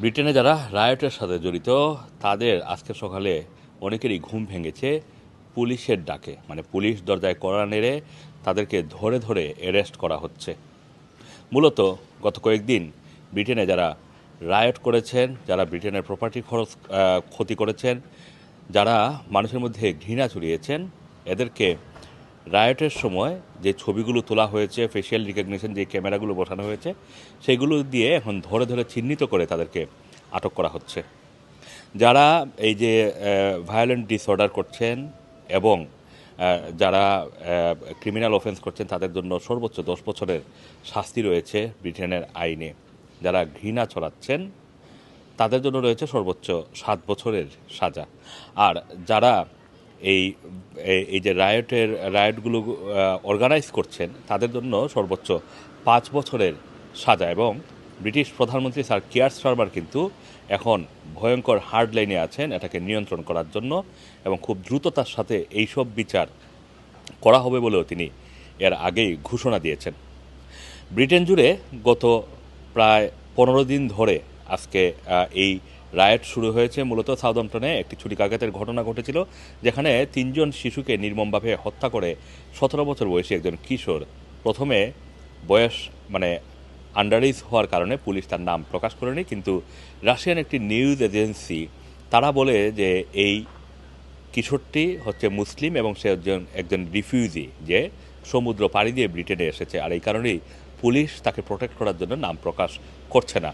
ব্রিটেনে যারা রায়টের সাথে জড়িত, তাদের আজকে সকালে অনেকেরই ঘুম ভেঙেছে পুলিশের ডাকে। মানে পুলিশ দরজায় কড়া নেড়ে তাদেরকে ধরে ধরে অ্যারেস্ট করা হচ্ছে। মূলত গত কয়েকদিন ব্রিটেনে যারা রায়ট করেছেন, যারা ব্রিটেনের প্রপার্টি খরচ ক্ষতি করেছেন, যারা মানুষের মধ্যে ঘৃণা ছড়িয়েছেন, এদেরকে রায়টের সময় যে ছবিগুলো তোলা হয়েছে ফেসিয়াল রিকগনিশন যে ক্যামেরাগুলো বসানো হয়েছে, সেগুলো দিয়ে এখন ধরে ধরে চিহ্নিত করে তাদেরকে আটক করা হচ্ছে। যারা এই যে ভায়োলেন্ট ডিসঅর্ডার করছেন এবং যারা ক্রিমিনাল অফেন্স করছেন, তাদের জন্য সর্বোচ্চ দশ বছরের শাস্তি রয়েছে ব্রিটেনের আইনে। যারা ঘৃণা ছড়াচ্ছেন, তাদের জন্য রয়েছে সর্বোচ্চ সাত বছরের সাজা। আর যারা এই, এই- যে রায়টের রায়টগুলো অর্গানাইজ করছেন, তাদের জন্য সর্বোচ্চ পাঁচ বছরের সাজা এবং ব্রিটিশ প্রধানমন্ত্রী স্যার কিয়ার স্টারমার কিন্তু এখন ভয়ঙ্কর হার্ড লাইনে আছেন, এটাকে নিয়ন্ত্রণ করার জন্য এবং খুব দ্রুততার সাথে এইসব বিচার করা হবে বলেও তিনি এর আগেই ঘোষণা দিয়েছেন। ব্রিটেন জুড়ে গত প্রায় পনেরো দিন ধরে আজকে এই রায়ট শুরু হয়েছে মূলত সাউদাম্পটনে একটি ছুরিকাঘাতের ঘটনা ঘটেছিল, যেখানে তিনজন শিশুকে নির্মমভাবে হত্যা করে সতেরো বছর বয়সী একজন কিশোর প্রথমে বয়স মানে আন্ডারেজ হওয়ার কারণে পুলিশ তার নাম প্রকাশ করেনি, কিন্তু রাশিয়ান একটি নিউজ এজেন্সি তারা বলে যে এই কিশোরটি হচ্ছে মুসলিম এবং সে একজন একজন রিফিউজি যে সমুদ্র পাড়ি দিয়ে ব্রিটেনে এসেছে। আর এই কারণেই পুলিশ তাকে প্রোটেক্ট করার জন্য নাম প্রকাশ করছে না।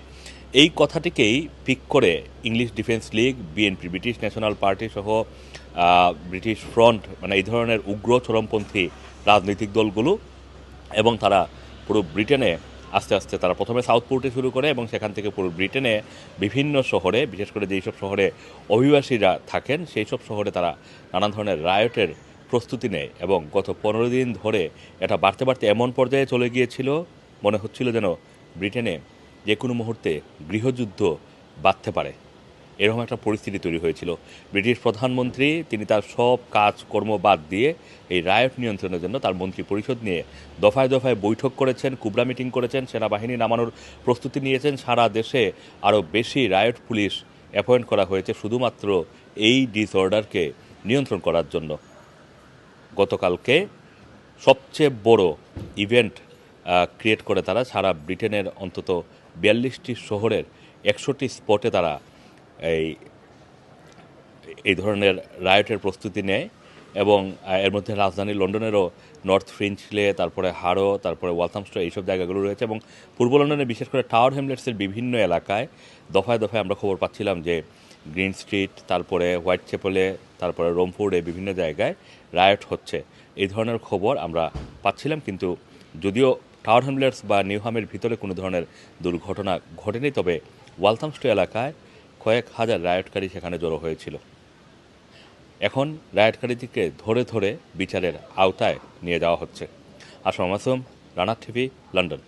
এই কথাটিকেই পিক করে English Defence League, BNP, British National Party সহ ব্রিটিশ ফ্রন্ট মানে এই ধরনের উগ্র চরমপন্থী রাজনৈতিক দলগুলো এবং তারা পুরো ব্রিটেনে আস্তে আস্তে তারা প্রথমে সাউথপোর্টে শুরু করে এবং সেখান থেকে পুরো ব্রিটেনে বিভিন্ন শহরে, বিশেষ করে যেই সব শহরে অভিবাসীরা থাকেন, সেই সব শহরে তারা নানান ধরনের রায়টের প্রস্তুতি নেয় এবং গত পনেরো দিন ধরে এটা বাড়তে বাড়তে এমন পর্যায়ে চলে গিয়েছিল, মনে হচ্ছিল যেন ব্রিটেনে যে কোনো মুহূর্তে গৃহযুদ্ধ বাঁধতে পারে। এরকম একটা পরিস্থিতি তৈরি হয়েছিল। ব্রিটিশ প্রধানমন্ত্রী, তিনি তার সব কাজ, কর্ম বাদ দিয়ে এই রায়ট নিয়ন্ত্রণের জন্য তার মন্ত্রী পরিষদ নিয়ে দফায় দফায় বৈঠক করেছেন, কুবরা মিটিং করেছেন, সেনাবাহিনী নামানোর প্রস্তুতি নিয়েছেন। সারা দেশে আরও বেশি রায়ট পুলিশ অ্যাপয়েন্ট করা হয়েছে শুধুমাত্র এই ডিসঅর্ডারকে নিয়ন্ত্রণ করার জন্য। গতকালকে সবচেয়ে বড় ইভেন্ট ক্রিয়েট করে তারা সারা ব্রিটেনের অন্তত বিয়াল্লিশটি শহরের একশোটি স্পটে তারা এই এই ধরনের রায়টের প্রস্তুতি নেয় এবং এর মধ্যে রাজধানী লন্ডনেরও নর্থ ফ্রিঞ্চলে তারপরে হারো, তারপরে ওয়ালথামস্টো এইসব জায়গাগুলো রয়েছে এবং পূর্ব লন্ডনে বিশেষ করে টাওয়ার হ্যামলেটসের বিভিন্ন এলাকায় দফায় দফায় আমরা খবর পাচ্ছিলাম যে গ্রিন স্ট্রিট, তারপরে হোয়াইট চেপলে তারপরে রোমফোর্ডে বিভিন্ন জায়গায় রায়ট হচ্ছে। এই ধরনের খবর আমরা পাচ্ছিলাম কিন্তু যদিও টাওয়ার হ্যামলেটস বা নিউহামের ভিতরে কোনো ধরনের দুর্ঘটনা ঘটেনি, তবে ওয়ালথামস্টো এলাকায় কয়েক হাজার রায়টকারী সেখানে জড়ো হয়েছিল। এখন রায়টকারীদেরকে ধরে ধরে বিচারের আওতায় নিয়ে যাওয়া হচ্ছে। আসম মাসুম, রানার টিভি, লন্ডন।